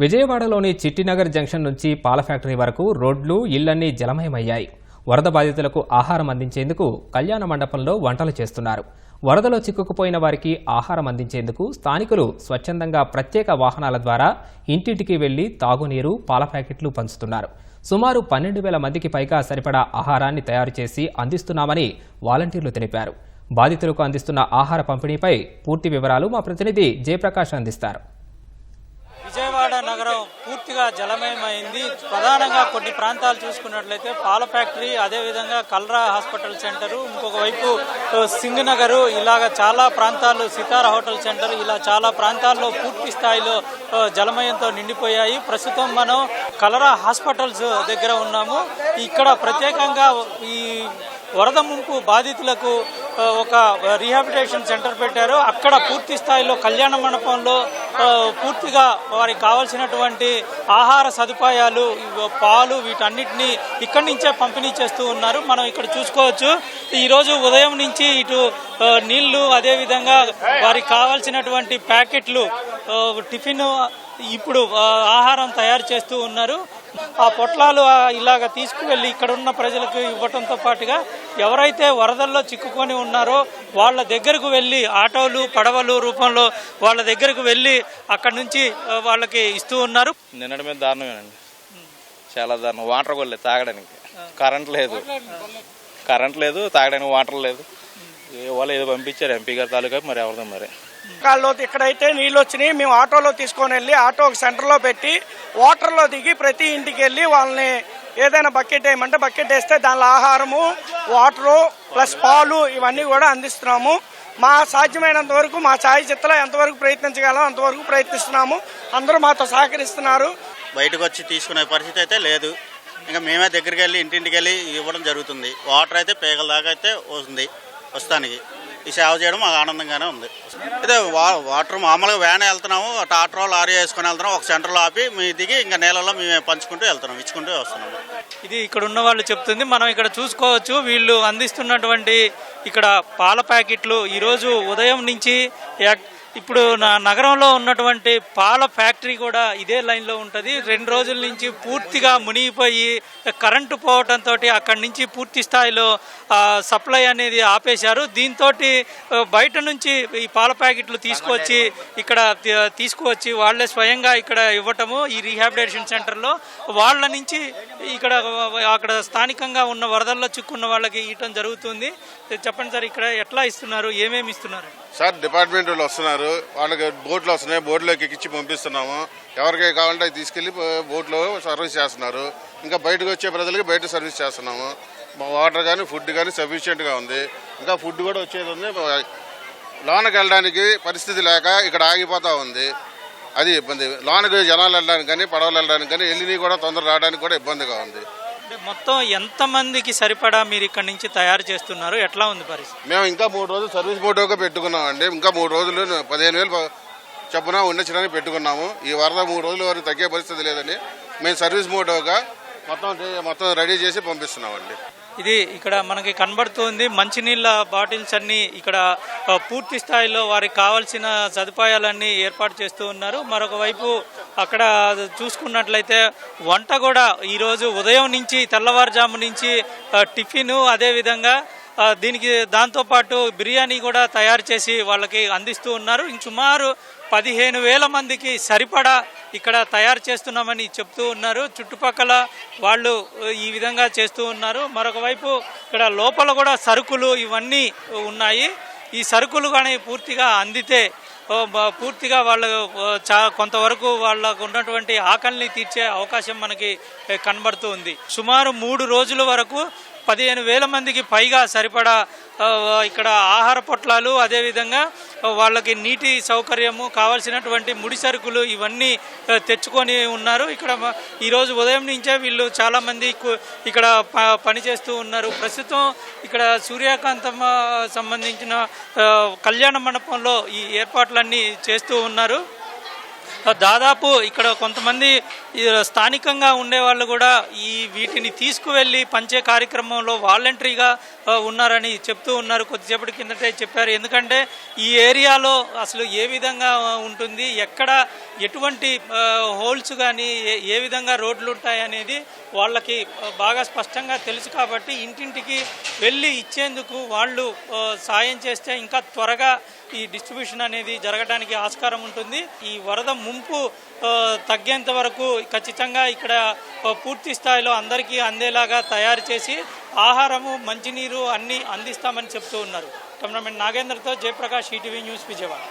విజయవాడలోని చిట్టినగర్ జంక్షన్ నుంచి పాల ఫ్యాక్టరీ వరకు రోడ్లు ఇళ్ళన్నీ జలమయమయ్యాయి. వరద బాధితులకు ఆహారం అందించేందుకు కళ్యాణ మండపంలో వంటలు చేస్తున్నారు. వరదలో చిక్కుకుపోయిన వారికి ఆహారం అందించేందుకు స్థానికులు స్వచ్ఛందంగా ప్రత్యేక వాహనాల ద్వారా ఇంటింటికి వెళ్ళి తాగునీరు పాల ప్యాకెట్లు పంచుతున్నారు. సుమారు పన్నెండు వేల మందికి పైగా సరిపడా ఆహారాన్ని తయారు చేసి అందిస్తున్నామని వాలంటీర్లు తెలిపారు. బాధితులకు అందిస్తున్న ఆహార పంపిణీపై పూర్తి వివరాలు మా ప్రతినిధి జయప్రకాష్ అందిస్తారు. విజయవాడ నగరం పూర్తిగా జలమయమైంది. ప్రధానంగా కొన్ని ప్రాంతాలు చూసుకున్నట్లయితే పాల ఫ్యాక్టరీ అదేవిధంగా కల్రా హాస్పిటల్ సెంటరు ఇంకొక వైపు సింగ్ నగరు ఇలాగ చాలా ప్రాంతాలు సితార హోటల్ సెంటర్ ఇలా చాలా ప్రాంతాల్లో పూర్తి స్థాయిలో జలమయంతో నిండిపోయాయి. ప్రస్తుతం మనం కలరా హాస్పిటల్స్ దగ్గర ఉన్నాము. ఇక్కడ ప్రత్యేకంగా ఈ వరద ముంపు బాధితులకు ఒక రీహాబిలిటేషన్ సెంటర్ పెట్టారు. అక్కడ పూర్తి స్థాయిలో కళ్యాణ మండపంలో పూర్తిగా వారికి కావాల్సినటువంటి ఆహార సదుపాయాలు పాలు వీటన్నిటిని ఇక్కడి నుంచే పంపిణీ చేస్తూ ఉన్నారు. మనం ఇక్కడ చూసుకోవచ్చు. ఈరోజు ఉదయం నుంచి ఇటు నీళ్ళు అదేవిధంగా వారికి కావాల్సినటువంటి ప్యాకెట్లు టిఫిన్ ఇప్పుడు ఆహారం తయారు చేస్తూ ఉన్నారు. ఆ పొట్లాలు ఇలాగ తీసుకువెళ్ళి ఇక్కడ ఉన్న ప్రజలకు ఇవ్వటంతో పాటుగా ఎవరైతే వరదల్లో చిక్కుకొని ఉన్నారో వాళ్ళ దగ్గరకు వెళ్ళి ఆటోలు పడవలు రూపంలో వాళ్ళ దగ్గరకు వెళ్ళి అక్కడ నుంచి వాళ్ళకి ఇస్తూ ఉన్నారు. నిన్నటి మీద దారుణమేనండి. చాలా దారుణం. వాటర్ కూడా లేదు తాగడానికి. కరెంట్ లేదు. కరెంట్ లేదు తాగడానికి వాటర్ లేదు. వాళ్ళు ఏదో పంపించారు ఎంపీ గారి తాలూకా మరి ఎవరిదో మరి. కాల్లో ఇక్కడైతే నీళ్ళు వచ్చినాయి మేము ఆటోలో తీసుకొని వెళ్ళి ఆటో ఒక సెంటర్లో పెట్టి వాటర్లో దిగి ప్రతి ఇంటికి వెళ్ళి వాళ్ళని ఏదైనా బకెట్ వేయమంటే బకెట్ వేస్తే దానిలో ఆహారము వాటరు ప్లస్ పాలు ఇవన్నీ కూడా అందిస్తున్నాము. మా సాధ్యమైనంత వరకు మా ఛాయ్ చిత్తలో ఎంతవరకు ప్రయత్నించగలం అంతవరకు ప్రయత్నిస్తున్నాము. అందరూ మాతో సహకరిస్తున్నారు. బయటకు వచ్చి తీసుకునే పరిస్థితి అయితే లేదు. ఇంకా మేమే దగ్గరికి వెళ్ళి ఇంటింటికి వెళ్ళి ఇవ్వడం జరుగుతుంది. వాటర్ అయితే పేగల దాకా అయితే వస్తుంది వస్తానికి. ఈ సేవ చేయడం మాకు ఆనందంగానే ఉంది. అయితే వా- వాటర్ మామూలుగా వ్యాన్ వెళ్తున్నాము టాటరో లారీ వేసుకొని వెళ్తున్నాం ఒక సెంటర్లో ఆపి మీ దిగి ఇంకా నేలలో మేము పంచుకుంటూ వెళ్తున్నాం ఇచ్చుకుంటూ వస్తున్నాము. ఇది ఇక్కడ ఉన్న వాళ్ళు చెప్తుంది మనం ఇక్కడ చూసుకోవచ్చు వీళ్ళు అందిస్తున్నటువంటి ఇక్కడ పాల ప్యాకెట్లు ఈరోజు ఉదయం నుంచి ఇప్పుడు నా నగరంలో ఉన్నటువంటి పాల ఫ్యాక్టరీ కూడా ఇదే లైన్లో ఉంటుంది. రెండు రోజుల నుంచి పూర్తిగా మునిగిపోయి కరెంటు పోవటంతో అక్కడి నుంచి పూర్తి స్థాయిలో సప్లై అనేది ఆపేశారు. దీంతో బయట నుంచి ఈ పాల ప్యాకెట్లు తీసుకొచ్చి ఇక్కడ తీసుకువచ్చి వాళ్ళే స్వయంగా ఇక్కడ ఇవ్వటము ఈ రీహాబిలిటేషన్ సెంటర్లో వాళ్ళ నుంచి ఇక్కడ అక్కడ స్థానికంగా ఉన్న వరదల్లో చిక్కున్న వాళ్ళకి ఇవ్వటం జరుగుతుంది. చెప్పండి సార్ ఇక్కడ ఎట్లా ఇస్తున్నారు? ఏమేమి ఇస్తున్నారు? సార్ డిపార్ట్మెంట్ వాళ్ళు వస్తున్నారు. వాళ్ళకి బోట్లు వస్తున్నాయి. బోట్లోకి ఎక్కించి పంపిస్తున్నాము. ఎవరికి కావాలంటే అవి తీసుకెళ్ళి బోట్లో సర్వీస్ చేస్తున్నారు. ఇంకా బయటకు వచ్చే ప్రజలకి బయట సర్వీస్ చేస్తున్నాము. వాటర్ కానీ ఫుడ్ కానీ సఫిషియెంట్గా ఉంది. ఇంకా ఫుడ్ కూడా వచ్చేది ఉంది. లోనకి వెళ్ళడానికి పరిస్థితి లేక ఇక్కడ ఆగిపోతూ ఉంది. అది ఇబ్బంది. లోనకి జనాలు వెళ్ళడానికి కానీ పడవలు వెళ్ళడానికి కానీ వెళ్ళినవి కూడా తొందర రావడానికి కూడా ఇబ్బందిగా ఉంది. అంటే మొత్తం ఎంతమందికి సరిపడా మీరు ఇక్కడ నుంచి తయారు చేస్తున్నారు? ఎట్లా ఉంది పరిస్థితి? మేము ఇంకా మూడు రోజులు సర్వీస్ బోర్డుగా పెట్టుకున్నామండి. ఇంకా మూడు రోజులు పదిహేను వేలు చొప్పున ఉండొచ్చడానికి పెట్టుకున్నాము. ఈ వరద మూడు రోజుల వరకు తగ్గే పరిస్థితి లేదని మేము సర్వీస్ మోటోగా మొత్తం మొత్తం రెడీ చేసి పంపిస్తున్నామండి. ఇది ఇక్కడ మనకి కనబడుతుంది. మంచినీళ్ళ బాటిల్స్ అన్ని ఇక్కడ పూర్తి స్థాయిలో వారికి కావాల్సిన సదుపాయాలన్నీ ఏర్పాటు చేస్తూ ఉన్నారు. మరొక వైపు అక్కడ చూసుకున్నట్లయితే వంట కూడా ఈరోజు ఉదయం నుంచి తెల్లవారుజాము నుంచి టిఫిన్ అదేవిధంగా దీనికి దాంతోపాటు బిర్యానీ కూడా తయారు చేసి వాళ్ళకి అందిస్తూ ఉన్నారు. ఇంక సుమారు పదిహేను వేల మందికి సరిపడా ఇక్కడ తయారు చేస్తున్నామని చెప్తూ ఉన్నారు. చుట్టుపక్కల వాళ్ళు ఈ విధంగా చేస్తూ ఉన్నారు. మరొక వైపు ఇక్కడ లోపల కూడా సరుకులు ఇవన్నీ ఉన్నాయి. ఈ సరుకులు కానీ పూర్తిగా అందితే పూర్తిగా వాళ్ళ చా కొంతవరకు వాళ్ళకు ఉన్నటువంటి ఆకలిని తీర్చే అవకాశం మనకి కనబడుతూ ఉంది. సుమారు మూడు రోజుల వరకు పదిహేను వేల మందికి పైగా సరిపడా ఇక్కడ ఆహార పొట్లాలు అదేవిధంగా వాళ్ళకి నీటి సౌకర్యము కావాల్సినటువంటి ముడి సరుకులు ఇవన్నీ తెచ్చుకొని ఉన్నారు. ఇక్కడ ఈరోజు ఉదయం నుంచే వీళ్ళు చాలామంది ఇక్కడ ప- పనిచేస్తూ ఉన్నారు. ప్రస్తుతం ఇక్కడ సూర్యకాంతమ్మ సంబంధించిన కళ్యాణ మండపంలో ఈ ఏర్పాట్లన్నీ చేస్తూ ఉన్నారు. దాదాపు ఇక్కడ కొంతమంది స్థానికంగా ఉండే వాళ్ళు కూడా ఈ వీటిని తీసుకువెళ్ళి పంచే కార్యక్రమంలో వాలంటరీగా ఉన్నారని చెప్తూ ఉన్నారు. కొద్దిసేపటి కిందటే చెప్పారు. ఎందుకంటే ఈ ఏరియాలో అసలు ఏ విధంగా ఉంటుంది ఎక్కడ ఎటువంటి హోల్స్ కానీ ఏ- ఏ విధంగా రోడ్లు ఉంటాయి అనేది వాళ్ళకి బాగా స్పష్టంగా తెలుసు కాబట్టి ఇంటింటికి వెళ్ళి ఇచ్చేందుకు వాళ్ళు సాయం చేస్తే ఇంకా త్వరగా ఈ డిస్ట్రిబ్యూషన్ అనేది జరగడానికి ఆస్కారం ఉంటుంది. ఈ వరద ముంపు తగ్గేంత వరకు ఖచ్చితంగా ఇక్కడ పూర్తి స్థాయిలో అందరికీ అందేలాగా తయారు చేసి ఆహారము మంచినీరు అన్నీ అందిస్తామని చెప్తూ ఉన్నారు. కెమెరామెన్ నాగేంద్రతో జయప్రకాష్ ఈటీవీ న్యూస్ విజయవాడ.